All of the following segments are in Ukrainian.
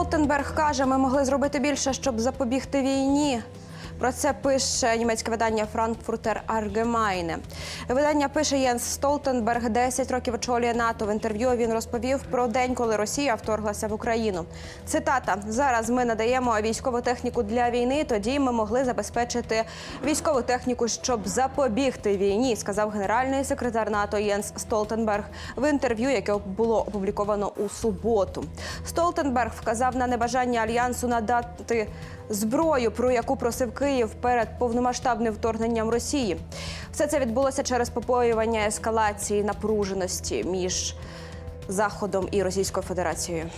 Столтенберг каже, ми могли зробити більше, щоб запобігти війні. Про це пише німецьке видання Frankfurter Allgemeine. Видання пише Єнс Столтенберг 10 років очолює НАТО. В інтерв'ю він розповів про день, коли Росія вторглася в Україну. Цитата: зараз ми надаємо військову техніку для війни. Тоді ми могли забезпечити військову техніку, щоб запобігти війні, сказав генеральний секретар НАТО Єнс Столтенберг в інтерв'ю, яке було опубліковано у суботу. Столтенберг вказав на небажання альянсу надати зброю, про яку просив Київ перед повномасштабним вторгненням Росії. Все це відбулося через побоювання ескалації напруженості між Заходом і Російською Федерацією.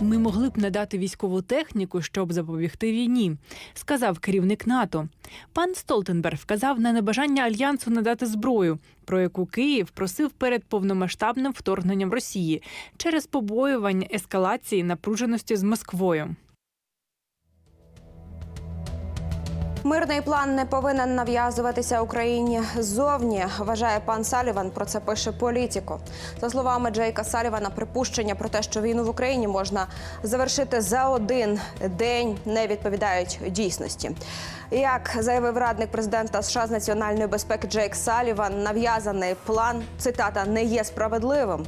Ми могли б надати військову техніку, щоб запобігти війні, сказав керівник НАТО. Пан Столтенберг вказав на небажання альянсу надати зброю, про яку Київ просив перед повномасштабним вторгненням Росії через побоювання ескалації напруженості з Москвою. Мирний план не повинен нав'язуватися Україні ззовні, вважає пан Саліван. Про це пише політико. За словами Джейка Салівана, припущення про те, що війну в Україні можна завершити за один день, не відповідають дійсності. Як заявив радник президента США з національної безпеки Джейк Саліван, нав'язаний план цитата не є справедливим.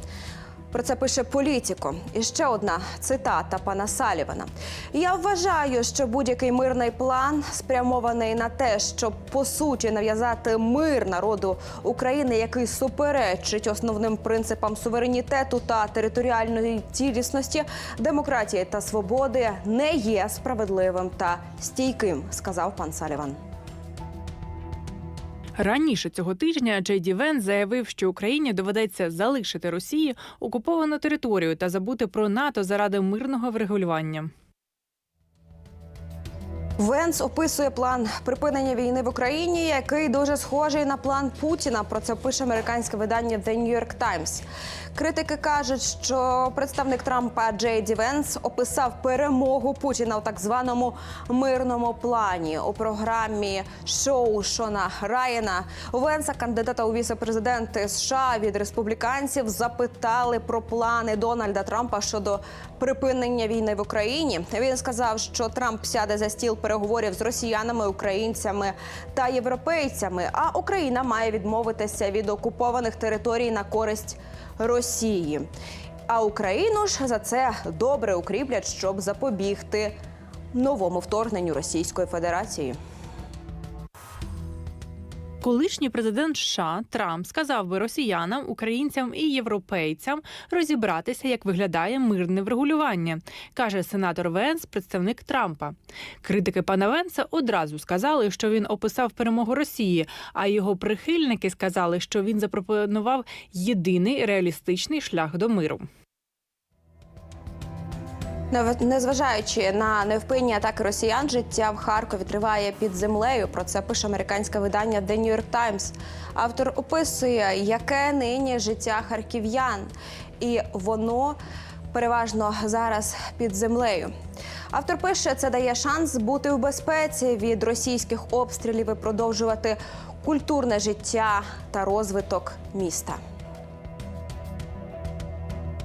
Про це пише політико. І ще одна цитата пана Салівана. Я вважаю, що будь-який мирний план спрямований на те, щоб по суті нав'язати мир народу України, який суперечить основним принципам суверенітету та територіальної цілісності, демократії та свободи, не є справедливим та стійким, сказав пан Саліван. Раніше цього тижня Джей Ді Вен заявив, що Україні доведеться залишити Росії окуповану територію та забути про НАТО заради мирного врегулювання. Венс описує план припинення війни в Україні, який дуже схожий на план Путіна. Про це пише американське видання The New York Times. Критики кажуть, що представник Трампа Джей Ді Венс описав перемогу Путіна у так званому мирному плані у програмі шоу Шона Райана. Венса, кандидата у віце-президенти США від республіканців, запитали про плани Дональда Трампа щодо припинення війни в Україні. Він сказав, що Трамп сяде за стіл переговорів з росіянами, українцями та європейцями. А Україна має відмовитися від окупованих територій на користь Росії. А Україну ж за це добре укріплять, щоб запобігти новому вторгненню Російської Федерації. Колишній президент США Трамп сказав би росіянам, українцям і європейцям розібратися, як виглядає мирне врегулювання, каже сенатор Венс, представник Трампа. Критики пана Венса одразу сказали, що він описав перемогу Росії, а його прихильники сказали, що він запропонував єдиний реалістичний шлях до миру. Незважаючи на невпинні атаки росіян, життя в Харкові триває під землею. Про це пише американське видання The New York Times. Автор описує, яке нині життя харків'ян, і воно переважно зараз під землею. Автор пише, це дає шанс бути в безпеці від російських обстрілів і продовжувати культурне життя та розвиток міста.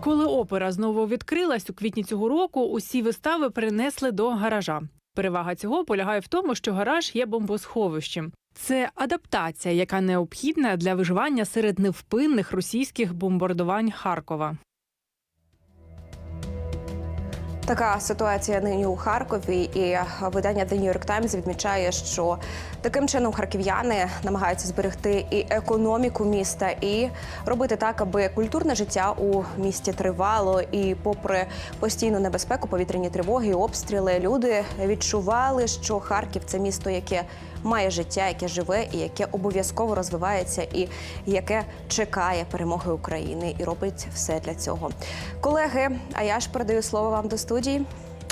Коли опера знову відкрилась у квітні цього року, усі вистави перенесли до гаража. Перевага цього полягає в тому, що гараж є бомбосховищем. Це адаптація, яка необхідна для виживання серед невпинних російських бомбардувань Харкова. Така ситуація нині у Харкові, і видання The New York Times відмічає, що таким чином харків'яни намагаються зберегти і економіку міста, і робити так, аби культурне життя у місті тривало. І, попри постійну небезпеку, повітряні тривоги, обстріли, люди відчували, що Харків це місто, яке має життя, яке живе і яке обов'язково розвивається, і яке чекає перемоги України і робить все для цього. Колеги, а я ж передаю слово вам до студії.